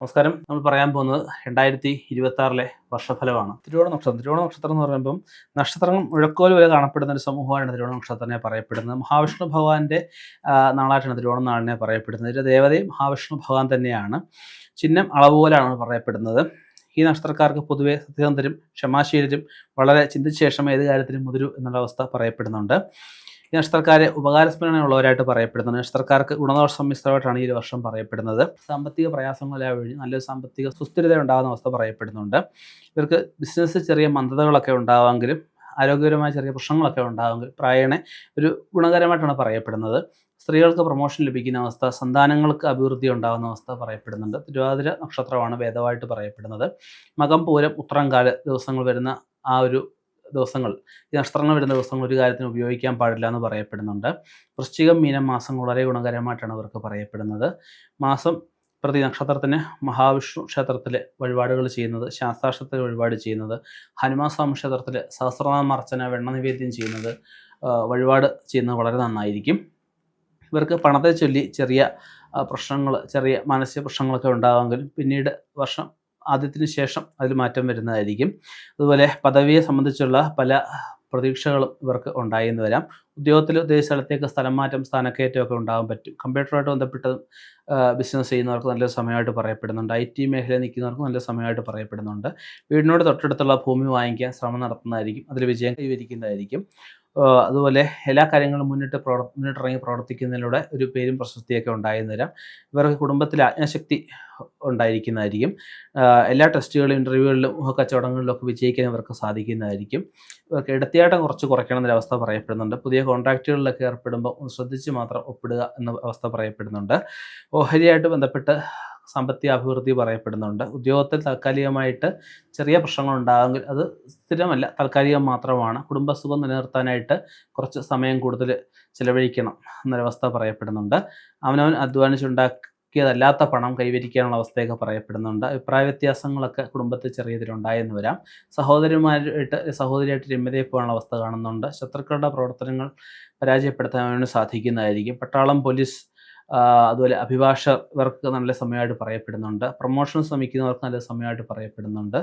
നമസ്കാരം. നമ്മൾ പറയാൻ പോകുന്നത് രണ്ടായിരത്തി ഇരുപത്തി ആറിലെ വർഷഫലമാണ്. തിരുവോണ നക്ഷത്രം. തിരുവോണ നക്ഷത്രം എന്ന് പറയുമ്പം നക്ഷത്രങ്ങൾ മുഴക്കോൽ വരെ കാണപ്പെടുന്ന ഒരു സമൂഹമാണ് തിരുവോണ നക്ഷത്രത്തിനെ പറയപ്പെടുന്നത്. മഹാവിഷ്ണു ഭഗവാന്റെ നാളായിട്ടാണ് തിരുവോണ നാളിനെ പറയപ്പെടുന്നത്. ഇതിന്റെ ദേവതയും മഹാവിഷ്ണു ഭഗവാൻ തന്നെയാണ്. ചിഹ്നം അളവുപോലാണ് പറയപ്പെടുന്നത്. ഈ നക്ഷത്രക്കാർക്ക് പൊതുവെ സത്യസന്ധരും ക്ഷമാശീലരും വളരെ ചിന്തിച്ച ശേഷം ഏത് കാര്യത്തിനും മുതിരു എന്നുള്ള അവസ്ഥ പറയപ്പെടുന്നുണ്ട്. ഈ നക്ഷത്രക്കാരെ ഉപകാരസ്മരണയുള്ളവരായിട്ട് പറയപ്പെടുന്നത് നക്ഷത്രക്കാർക്ക് ഗുണദോഷ സമ്മിശ്രമായിട്ടാണ് ഈ വർഷം പറയപ്പെടുന്നത്. സാമ്പത്തിക പ്രയാസങ്ങളെല്ലാം വഴി നല്ലൊരു സാമ്പത്തിക സുസ്ഥിരത ഉണ്ടാകുന്ന അവസ്ഥ പറയപ്പെടുന്നുണ്ട്. ഇവർക്ക് ബിസിനസ് ചെറിയ മന്ദതകളൊക്കെ ഉണ്ടാവാമെങ്കിലും ആരോഗ്യപരമായ ചെറിയ പ്രശ്നങ്ങളൊക്കെ ഉണ്ടാകുമെങ്കിൽ പ്രായണ ഒരു ഗുണകരമായിട്ടാണ് പറയപ്പെടുന്നത്. സ്ത്രീകൾക്ക് പ്രൊമോഷൻ ലഭിക്കുന്ന അവസ്ഥ സന്താനങ്ങൾക്ക് അഭിവൃദ്ധി ഉണ്ടാകുന്ന അവസ്ഥ പറയപ്പെടുന്നുണ്ട്. തിരുവാതിര നക്ഷത്രമാണ് വേദമായിട്ട് പറയപ്പെടുന്നത്. മകം പൂരം ഉത്രം കാല ദിവസങ്ങൾ വരുന്ന ആ ഒരു ദിവസങ്ങൾ ഈ നക്ഷത്രങ്ങൾ വരുന്ന ദിവസങ്ങൾ ഒരു കാര്യത്തിന് ഉപയോഗിക്കാൻ പാടില്ല എന്ന് പറയപ്പെടുന്നുണ്ട്. വൃശ്ചികം മീനം മാസം വളരെ ഗുണകരമായിട്ടാണ് അവർക്ക് പറയപ്പെടുന്നത്. മാസം പ്രതി നക്ഷത്രത്തിന് മഹാവിഷ്ണു ക്ഷേത്രത്തിൽ വഴിപാടുകൾ ചെയ്യുന്നത് ശാസ്താക്ഷത്തിൽ വഴിപാട് ചെയ്യുന്നത് ഹനുമാൻ സ്വാമി ക്ഷേത്രത്തിൽ സഹസ്രനാമ അർച്ചന വെണ്ണ നിവേദ്യം ചെയ്യുന്നത് വഴിപാട് ചെയ്യുന്നത് വളരെ നന്നായിരിക്കും. ഇവർക്ക് പണത്തെ ചൊല്ലി ചെറിയ പ്രശ്നങ്ങൾ ചെറിയ മാനസിക പ്രശ്നങ്ങളൊക്കെ ഉണ്ടാകുമെങ്കിലും പിന്നീട് വർഷം ആദ്യത്തിന് ശേഷം അതിൽ മാറ്റം വരുന്നതായിരിക്കും. അതുപോലെ പദവിയെ സംബന്ധിച്ചുള്ള പല പ്രതീക്ഷകളും ഇവർക്ക് ഉണ്ടായി എന്ന് വരാം. ഉദ്യോഗത്തിൽ ഉദ്ദേശിച്ച സ്ഥലത്തേക്ക് സ്ഥലം മാറ്റം സ്ഥാനക്കയറ്റമൊക്കെ ഉണ്ടാകാൻ പറ്റും. കമ്പ്യൂട്ടറുമായിട്ട് ബന്ധപ്പെട്ട് ബിസിനസ് ചെയ്യുന്നവർക്ക് നല്ല സമയമായിട്ട് പറയപ്പെടുന്നുണ്ട്. ഐ ടി മേഖലയിൽ നിൽക്കുന്നവർക്ക് നല്ല സമയമായിട്ട് പറയപ്പെടുന്നുണ്ട്. വീടിനോട് തൊട്ടടുത്തുള്ള ഭൂമി വാങ്ങിക്കാൻ ശ്രമം നടത്തുന്നതായിരിക്കും. അതിൽ വിജയം കൈവരിക്കുന്നതായിരിക്കും. അതുപോലെ എല്ലാ കാര്യങ്ങളും മുന്നിട്ട് പ്രവർ മുന്നിട്ടിറങ്ങി പ്രവർത്തിക്കുന്നതിലൂടെ ഒരു പേരും പ്രശസ്തിയൊക്കെ ഉണ്ടായെന്ന് വരാം. ഇവർക്ക് കുടുംബത്തിൽ ആജ്ഞാശക്തി ഉണ്ടായിരിക്കുന്നതായിരിക്കും. എല്ലാ ടെസ്റ്റുകളും ഇന്റർവ്യൂകളിലും കച്ചവടങ്ങളിലും ഒക്കെ വിജയിക്കാൻ ഇവർക്ക് സാധിക്കുന്നതായിരിക്കും. ഇവർക്ക് എടുത്തിയാട്ടം കുറച്ച് കുറയ്ക്കണം എന്നൊരവസ്ഥ പറയപ്പെടുന്നുണ്ട്. പുതിയ കോൺട്രാക്റ്റുകളിലൊക്കെ ഏർപ്പെടുമ്പോൾ ഒന്ന് ശ്രദ്ധിച്ച് മാത്രം ഒപ്പിടുക എന്ന അവസ്ഥ പറയപ്പെടുന്നുണ്ട്. ഓഹരിയായിട്ട് ബന്ധപ്പെട്ട് സാമ്പത്തിക അഭിവൃദ്ധി പറയപ്പെടുന്നുണ്ട്. ഉദ്യോഗത്തിൽ താൽക്കാലികമായിട്ട് ചെറിയ പ്രശ്നങ്ങൾ ഉണ്ടാകുമെങ്കിൽ അത് സ്ഥിരമല്ല താൽക്കാലികം മാത്രമാണ്. കുടുംബസുഖം നിലനിർത്താനായിട്ട് കുറച്ച് സമയം കൂടുതൽ ചിലവഴിക്കണം എന്നൊരവസ്ഥ പറയപ്പെടുന്നുണ്ട്. അവനവൻ അധ്വാനിച്ചുണ്ടാക്കിയതല്ലാത്ത പണം കൈവരിക്കാനുള്ള അവസ്ഥയൊക്കെ പറയപ്പെടുന്നുണ്ട്. അഭിപ്രായ വ്യത്യാസങ്ങളൊക്കെ കുടുംബത്തിൽ ചെറിയ ഇതിലുണ്ടായെന്ന് വരാം. സഹോദരിമാരുമായിട്ട് സഹോദരിയായിട്ട് രമ്യതയെ പോകാനുള്ള അവസ്ഥ കാണുന്നുണ്ട്. ശത്രുക്കളുടെ പ്രവർത്തനങ്ങൾ പരാജയപ്പെടുത്താൻ അവന് സാധിക്കുന്നതായിരിക്കും. പട്ടാളം പോലീസ് അതുപോലെ അഭിഭാഷകർക്ക് നല്ല സമയമായിട്ട് പറയപ്പെടുന്നുണ്ട്. പ്രൊമോഷൻ ശ്രമിക്കുന്നവർക്ക് നല്ല സമയമായിട്ട് പറയപ്പെടുന്നുണ്ട്.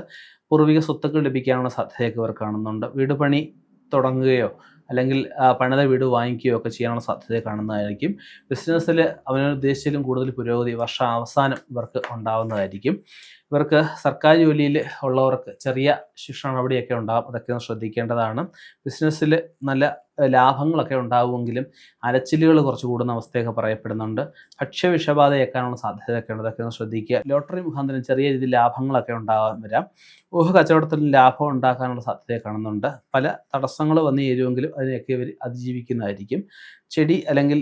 പൂർവിക സ്വത്തുക്കൾ ലഭിക്കാനുള്ള സാധ്യതയൊക്കെ ഇവർ കാണുന്നുണ്ട്. വീട് പണി തുടങ്ങുകയോ അല്ലെങ്കിൽ പണിത വീട് വാങ്ങിക്കുകയോ ഒക്കെ ചെയ്യാനുള്ള സാധ്യത കാണുന്നതായിരിക്കും. ബിസിനസ്സിൽ അവന് ഉദ്ദേശിച്ചാലും കൂടുതൽ പുരോഗതി വർഷ അവസാനം ഇവർക്ക് ഉണ്ടാവുന്നതായിരിക്കും. ഇവർക്ക് സർക്കാർ ജോലിയിൽ ഉള്ളവർക്ക് ചെറിയ ശിക്ഷണ നടപടിയൊക്കെ ഉണ്ടാകും അതൊക്കെ ശ്രദ്ധിക്കേണ്ടതാണ്. ബിസിനസ്സിൽ നല്ല ലാഭങ്ങളൊക്കെ ഉണ്ടാവുമെങ്കിലും അലച്ചിലുകൾ കുറച്ച് കൂടുന്ന അവസ്ഥയൊക്കെ പറയപ്പെടുന്നുണ്ട്. ഭക്ഷ്യവിഷബാധയേക്കാനുള്ള സാധ്യതയൊക്കെ ഉണ്ട്. അതൊക്കെ ഒന്ന് ശ്രദ്ധിക്കുക. ലോട്ടറി മുഖാന്തരം ചെറിയ രീതിയിൽ ലാഭങ്ങളൊക്കെ ഉണ്ടാകാൻ വരാം. ഊഹ കച്ചവടത്തിൽ ലാഭം ഉണ്ടാക്കാനുള്ള സാധ്യത കാണുന്നുണ്ട്. പല തടസ്സങ്ങൾ വന്നു ചേരുമെങ്കിലും അതിനെയൊക്കെ ഇവർ അതിജീവിക്കുന്നതായിരിക്കും. ചെടി അല്ലെങ്കിൽ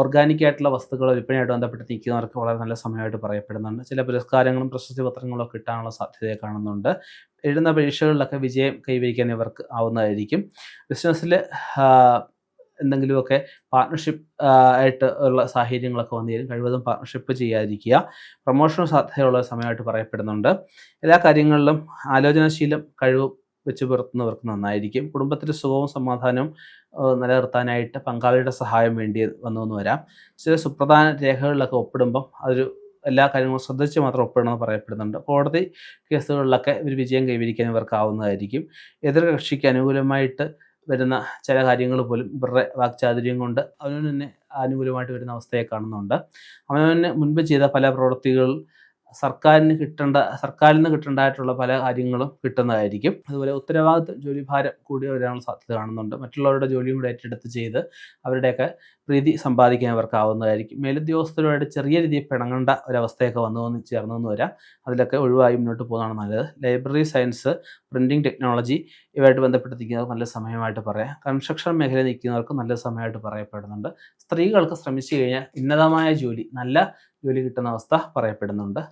ഓർഗാനിക് ആയിട്ടുള്ള വസ്തുക്കൾ വിൽപ്പനയായിട്ട് ബന്ധപ്പെട്ട് നിൽക്കുന്നവർക്ക് വളരെ നല്ല സമയമായിട്ട് പറയപ്പെടുന്നുണ്ട്. ചില പുരസ്കാരങ്ങളും പ്രശസ്തി പത്രങ്ങളും ഒക്കെ കിട്ടാനുള്ള സാധ്യതയെ കാണുന്നുണ്ട്. എഴുതുന്ന പരീക്ഷകളിലൊക്കെ വിജയം കൈവരിക്കാൻ ഇവർക്ക് ആവുന്നതായിരിക്കും. ബിസിനസ്സിൽ എന്തെങ്കിലുമൊക്കെ പാർട്ട്ണർഷിപ്പ് ആയിട്ട് ഉള്ള സാഹചര്യങ്ങളൊക്കെ വന്നു തരും കഴിവതും പാർട്ട്ണർഷിപ്പ് ചെയ്യാതിരിക്കുക. പ്രൊമോഷൻ സാധ്യതയുള്ള സമയമായിട്ട് പറയപ്പെടുന്നുണ്ട്. എല്ലാ കാര്യങ്ങളിലും ആലോചനാശീലം കഴിവും വെച്ച് പുലർത്തുന്നവർക്ക് നന്നായിരിക്കും. കുടുംബത്തിൽ സുഖവും സമാധാനവും നിലനിർത്താനായിട്ട് പങ്കാളിയുടെ സഹായം വേണ്ടി വന്നു എന്ന് വരാം. ചില സുപ്രധാന രേഖകളിലൊക്കെ ഒപ്പിടുമ്പം അതൊരു എല്ലാ കാര്യങ്ങളും ശ്രദ്ധിച്ച് മാത്രം ഒപ്പിടണമെന്ന് പറയപ്പെടുന്നുണ്ട്. കോടതി കേസുകളിലൊക്കെ ഒരു വിജയം കൈവരിക്കാൻ ഇവർക്കാവുന്നതായിരിക്കും എതിർ കക്ഷിക്ക് അനുകൂലമായിട്ട് വരുന്ന ചില കാര്യങ്ങൾ പോലും ഇവരുടെ വാക്ചാതുര്യം കൊണ്ട് അവനവന് തന്നെ അനുകൂലമായിട്ട് വരുന്ന അവസ്ഥയെ കാണുന്നുണ്ട്. അവനവന് മുൻപ് ചെയ്ത പല പ്രവൃത്തികൾ സർക്കാരിന് കിട്ടേണ്ട സർക്കാരിൽ നിന്ന് കിട്ടേണ്ടതായിട്ടുള്ള പല കാര്യങ്ങളും കിട്ടുന്നതായിരിക്കും. അതുപോലെ ഉത്തരവാദിത്വ ജോലിഭാരം കൂടി വരാനുള്ള സാധ്യത കാണുന്നുണ്ട്. മറ്റുള്ളവരുടെ ജോലിയും കൂടി ഏറ്റെടുത്ത് ചെയ്ത് അവരുടെയൊക്കെ പ്രീതി സമ്പാദിക്കാൻ അവർക്കാവുന്നതായിരിക്കും. മേലുദ്യോഗസ്ഥരുമായിട്ട് ചെറിയ രീതിയിൽ പിണങ്ങേണ്ട ഒരവസ്ഥയൊക്കെ വന്നു വന്ന് ചേർന്നു എന്ന് വരാം. അതിലൊക്കെ ഒഴിവായി മുന്നോട്ട് പോകുന്നതാണ് നല്ലത്. ലൈബ്രറി സയൻസ് പ്രിന്റിംഗ് ടെക്നോളജി ഇവയായിട്ട് ബന്ധപ്പെട്ടിരിക്കുന്നത് നല്ല സമയമായിട്ട് പറയാം. കൺസ്ട്രക്ഷൻ മേഖലയിൽ നിൽക്കുന്നവർക്ക് നല്ല സമയമായിട്ട് പറയപ്പെടുന്നുണ്ട്. സ്ത്രീകൾക്ക് ശ്രമിച്ചു കഴിഞ്ഞാൽ ഉന്നതമായ ജോലി നല്ല ജോലി കിട്ടുന്ന അവസ്ഥ പറയപ്പെടുന്നുണ്ട്.